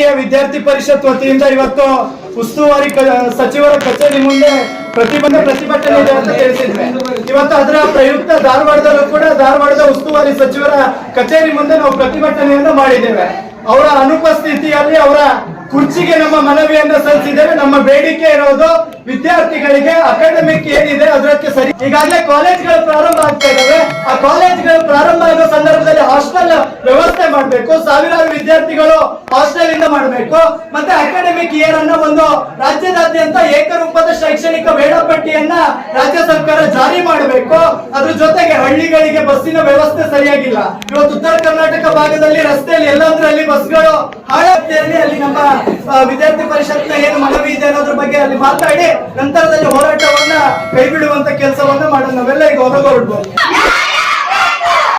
ಭಾರತೀಯ ವಿದ್ಯಾರ್ಥಿ ಪರಿಷತ್ ವತಿಯಿಂದ ಇವತ್ತು ಉಸ್ತುವಾರಿ ಸಚಿವರ ಕಚೇರಿ ಮುಂದೆ ಪ್ರತಿಭಟನೆ ಪ್ರತಿಭಟನೆ ಇದೆ ಅಂತ ತಿಳಿಸಿದ್ವಿ. ಇವತ್ತು ಅದರ ಪ್ರಯುಕ್ತ ಧಾರವಾಡದಲ್ಲೂ ಕೂಡ ಧಾರವಾಡದ ಉಸ್ತುವಾರಿ ಸಚಿವರ ಕಚೇರಿ ಮುಂದೆ ನಾವು ಪ್ರತಿಭಟನೆಯನ್ನು ಮಾಡಿದ್ದೇವೆ. ಅವರ ಅನುಪಸ್ಥಿತಿಯಲ್ಲಿ ಅವರ ಕುರ್ಚಿಗೆ ನಮ್ಮ ಮನವಿಯನ್ನ ಸಲ್ಲಿಸಿದ್ದೇವೆ. ನಮ್ಮ ಬೇಡಿಕೆ ಇರೋದು ವಿದ್ಯಾರ್ಥಿಗಳಿಗೆ ಅಕಾಡೆಮಿಕ್ ಏನಿದೆ ಅದಕ್ಕೆ ಸರಿ. ಈಗಾಗಲೇ ಕಾಲೇಜ್ಗಳು ಪ್ರಾರಂಭ ಆಗ್ತಾ ಇದ್ದಾವೆ. ಆ ಕಾಲೇಜ್ಗಳು ಪ್ರಾರಂಭ ಆಗೋ ಸಂದರ್ಭದಲ್ಲಿ ಹಾಸ್ಟೆಲ್ ವ್ಯವಸ್ಥೆ ಮಾಡಬೇಕು. ಸಾವಿರಾರು ವಿದ್ಯಾರ್ಥಿಗಳು ಹಾಸ್ಟೆಲ್ ಮಾಡಬೇಕು. ಮತ್ತೆ ಅಕಾಡೆಮಿಕ್ ಇಯರ್ ಅನ್ನ ಒಂದು ರಾಜ್ಯದಾದ್ಯಂತ ಏಕರೂಪದ ಶೈಕ್ಷಣಿಕ ವೇಳಾಪಟ್ಟಿಯನ್ನ ರಾಜ್ಯ ಸರ್ಕಾರ ಜಾರಿ ಮಾಡಬೇಕು. ಅದ್ರ ಜೊತೆಗೆ ಹಳ್ಳಿಗಳಿಗೆ ಬಸ್ಸಿನ ವ್ಯವಸ್ಥೆ ಸರಿಯಾಗಿಲ್ಲ. ಇವತ್ತು ಉತ್ತರ ಕರ್ನಾಟಕ ಭಾಗದಲ್ಲಿ ರಸ್ತೆಯಲ್ಲಿ ಎಲ್ಲಂದ್ರಲ್ಲಿ ಬಸ್ಗಳು ಹಾಳಾಗ್ತಿರಲಿ ಅಲ್ಲಿ ನಮ್ಮ ವಿದ್ಯಾರ್ಥಿ ಪರಿಷತ್ನ ಏನು ಮನವಿ ಇದೆ ಅನ್ನೋದ್ರ ಬಗ್ಗೆ ಅಲ್ಲಿ ಮಾತಾಡಿ ನಂತರದಲ್ಲಿ ಹೋರಾಟವನ್ನ ಕೈ ಬಿಡುವಂತ ಕೆಲಸವನ್ನ ಮಾಡೋಣ ನಾವೆಲ್ಲ ಈಗ ಹೊರಗೆ ಹೊರಡ್ಬೋದು